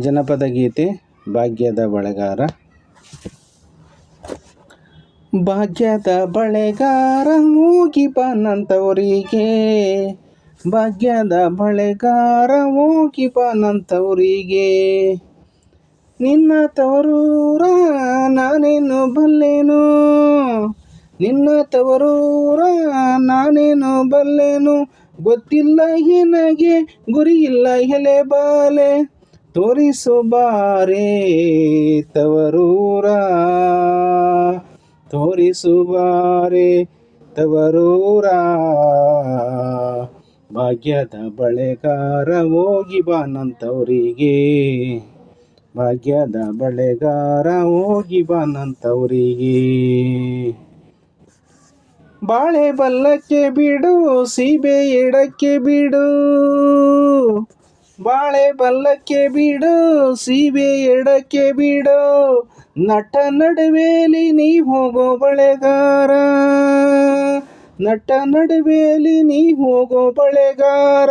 ಜನಪದ ಗೀತೆ, ಭಾಗ್ಯದ ಬಳೆಗಾರ. ಭಾಗ್ಯದ ಬಳೆಗಾರ ಹೋಗಿ ಬನಂತವರಿಗೆ ಭಾಗ್ಯದ ಬಳೆಗಾರ ಹೋಗಿ ಬನಂತವರಿಗೆ ನಿನ್ನ ತವರೂರ ನಾನೇನು ಬಲ್ಲೆನು? ನಿನ್ನ ತವರೂರ ನಾನೇನು ಬಲ್ಲೆನು? ಗೊತ್ತಿಲ್ಲ ಗುರಿ ಗುರಿಯಿಲ್ಲ ಎಲೆ ಬಾಲೆ. ತೋರಿಸು ಬಾರೆ ತವರೂರ? ತೋರಿಸು ಬಾರೆ ತವರೂರ? ಭಾಗ್ಯದ ಬಳೆಗಾರ ಹೋಗಿ ಬಾನಂತವರಿಗೆ ಭಾಗ್ಯದ ಬಳೆಗಾರ ಹೋಗಿ ಬಾನಂತವರಿಗೆ ಬಾಳೆ ಬಲ್ಲಕ್ಕೆ ಬಿಡು, ಸೀಬೆ ಎಡಕ್ಕೆ ಬಿಡು. ಬಾಳೆ ಬಲ್ಲಕ್ಕೆ ಬಿಡು, ಸೀಬೆ ಎಡಕ್ಕೆ ಬಿಡು. ನಟ ನಡುವೆಲಿ ನೀ ಹೋಗೋ ಬಳೆಗಾರ. ನಟ ನಡುವೆಲಿ ನೀ ಹೋಗೋ ಬಳೆಗಾರ.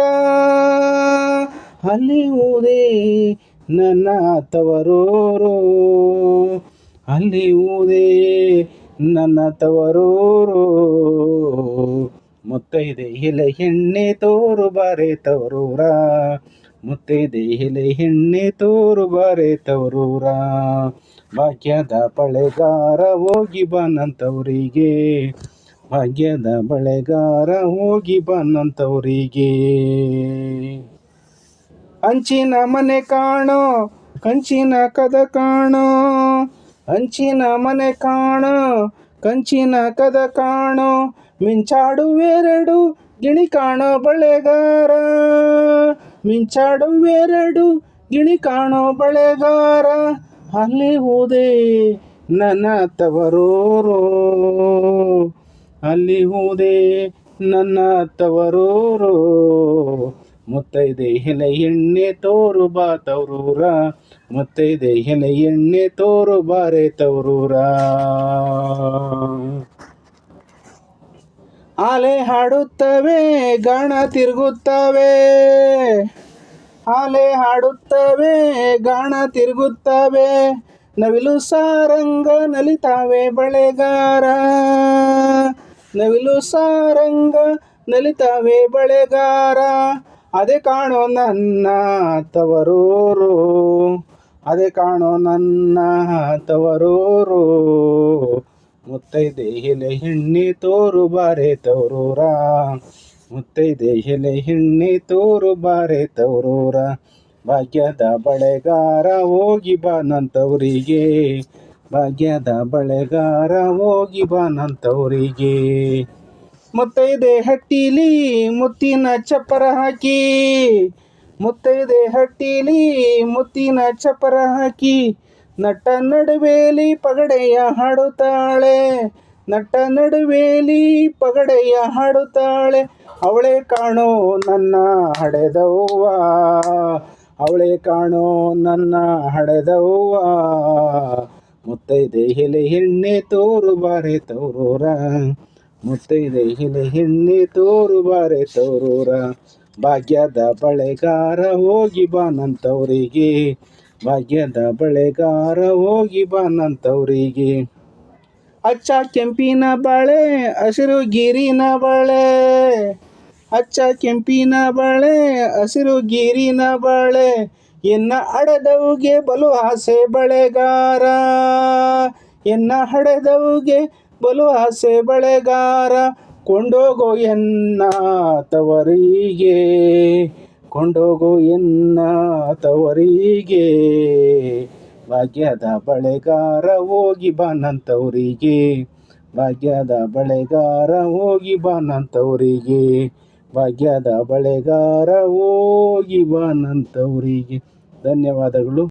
ಅಲ್ಲಿ ಊದೇ ನನ್ನ ತವರೂರು. ಅಲ್ಲಿ ಊದೇ ನನ್ನ ತವರೂರು. ಮುತ್ತೈದೆ ಎಲೆ ಎಣ್ಣೆ ತೋರು ಬಾರೆ ತವರೂರ. ಮುತ್ತೈದೆ ದೇಹಿಲೆ ಹೆಣ್ಣೆ ತೋರು ಬಾರೆ ತವರೂರ ಭಾಗ್ಯದ ಬಳೆಗಾರ ಹೋಗಿ ಬನ್ನಂತವರಿಗೆ. ಭಾಗ್ಯದ ಬಳೆಗಾರ ಹೋಗಿ ಬನ್ನಂಥವರಿಗೆ ಅಂಚಿನ ಮನೆ ಕಾಣೋ, ಕಂಚಿನ ಕದ ಕಾಣೋ. ಅಂಚಿನ ಮನೆ ಕಾಣೋ, ಕಂಚಿನ ಕದ ಕಾಣೋ. ಮಿಂಚಾಡುವೆರಡು ಗಿಣಿ ಕಾಣೋ ಬಳೆಗಾರ. ಮಿಂಚಾಡುವೆರಡು ಗಿಣಿ ಕಾಣೋ ಬಳೆಗಾರ. ಅಲ್ಲಿ ಹೋದೆ ನನ್ನ ತವರೋರೋ ಅಲ್ಲಿ ಹೋದೆ ನನ್ನ ತವರೋರೋ ಮುತ್ತೈದೆ ಎಲೆ ಎಣ್ಣೆ ತೋರು ಬಾ ತವರೂರ ಮುತ್ತೈದೆ ಎಲೆ ಎಣ್ಣೆ ತೋರು ಬಾರೆ ತವರೂರ. ಆಲೆ ಹಾಡುತ್ತವೆ, ಗಣ ತಿರುಗುತ್ತವೆ. ಆಲೆ ಹಾಡುತ್ತವೆ, ಗಾಣ ತಿರುಗುತ್ತವೆ, ನವಿಲು ಸಾರಂಗ ನಲಿತಾವೆ ಬಳೆಗಾರ. ನವಿಲು ಸಾರಂಗ ನಲಿತಾವೆ ಬಳೆಗಾರ. ಅದೇ ಕಾಣೋ ನನ್ನ ತವರೂರು, ಅದೇ ಕಾಣೋ ನನ್ನ ತವರೂರು. ಮುತ್ತೈದೆ ಹಿಲೆ ಹೆಣ್ಣಿ ತೋರು ಬಾರೆ ತವರೂರ. ಮುತ್ತೈದೆ ಎಲೆ ಹಿಣ್ಣಿ ತೋರು ಬಾರೆ ತವರೂರ. ಭಾಗ್ಯದ ಬಳೆಗಾರ ಹೋಗಿ ಬಾನಂತವರಿಗೆ ಭಾಗ್ಯದ ಬಳೆಗಾರ ಹೋಗಿ ಬಾನಂತವರಿಗೆ ಮುತ್ತೈದೆ ಹಟ್ಟಿಲಿ ಮುತ್ತಿನ ಚಪ್ಪರ ಹಾಕಿ. ಮುತ್ತೈದೆ ಹಟ್ಟಿಲಿ ಮುತ್ತಿನ ಚಪ್ಪರ ಹಾಕಿ. ನಟ ನಡುವೆಲಿ ಪಗಡೆಯ ಹಾಡುತ್ತಾಳೆ. ನಟ ನಡುವೇಲಿ ಪಗಡೆಯ ಹಾಡುತ್ತಾಳೆ. ಅವಳೆ ಕಾಣೋ ನನ್ನ ಹಡೆದವ್ವ. ಅವಳೆ ಕಾಣೋ ನನ್ನ ಹಡೆದವ್ವ. ಮುತ್ತೈದೆ ಎಲೆ ಹೆಣ್ಣೆ ತೋರು ಬಾರೆ ತೋರೂರ. ಮುತ್ತೈದೆ ಎಲೆ ಹೆಣ್ಣೆ ತೋರು ಬಾರೆ ತೋರೂರ. ಭಾಗ್ಯದ ಬಳೆಗಾರ ಹೋಗಿ ಬಾನಂತವರಿಗೆ ಭಾಗ್ಯದ ಬಳೆಗಾರ ಹೋಗಿ ಬಾನಂತವರಿಗೆ ಅಚ್ಚ ಕೆಂಪಿನ ಬಾಳೆ, ಹಸಿರು ಗಿರಿನ ಬಾಳೆ. ಅಚ್ಚ ಕೆಂಪಿನ ಬಾಳೆ, ಹಸಿರು ಗಿರಿನ ಬಾಳೆ. ಎನ್ನ ಹಡೆದವುಗೆ ಬಲು ಆಸೆ ಬಳೆಗಾರ. ಎನ್ನ ಹಡೆದವುಗೆ ಬಲು ಆಸೆ ಬಳೆಗಾರ. ಕೊಂಡೋಗೋ ಎನ್ನ ತವರಿಗೆ. ಕೊಂಡೋಗೋ ಎನ್ನ ತವರಿಗೆ. ಭಾಗ್ಯದ ಬಳೆಗಾರ ಹೋಗಿ ಬಾನಂತವರಿಗೆ. ಭಾಗ್ಯದ ಬಳೆಗಾರ ಹೋಗಿ ಬಾನಂತವರಿಗೆ. ಭಾಗ್ಯದ ಬಳೆಗಾರ ಹೋಗಿ ಬಾನಂತವರಿಗೆ. ಧನ್ಯವಾದಗಳು.